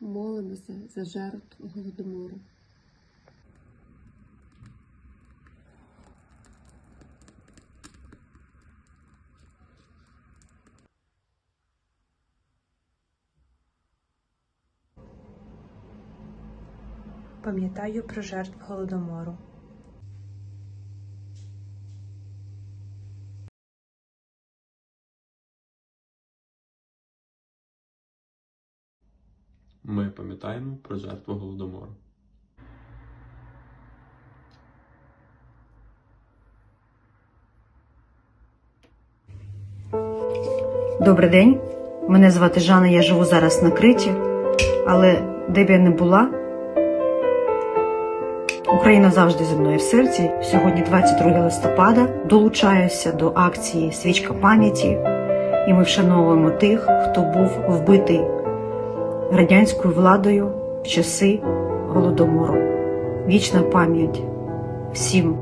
молимося за жертв голодомору. Пам'ятаю про жертв голодомору. Ми пам'ятаємо про жертву голодомору. Добрий день. Мене звати Жанна, я живу зараз на Криті, але де б я не була, Україна завжди зі мною в серці. Сьогодні 22 листопада. Долучаюся до акції Свічка пам'яті, і ми вшановуємо тих, хто був вбитий радянською владою в часи голодомору. Вічна пам'ять всім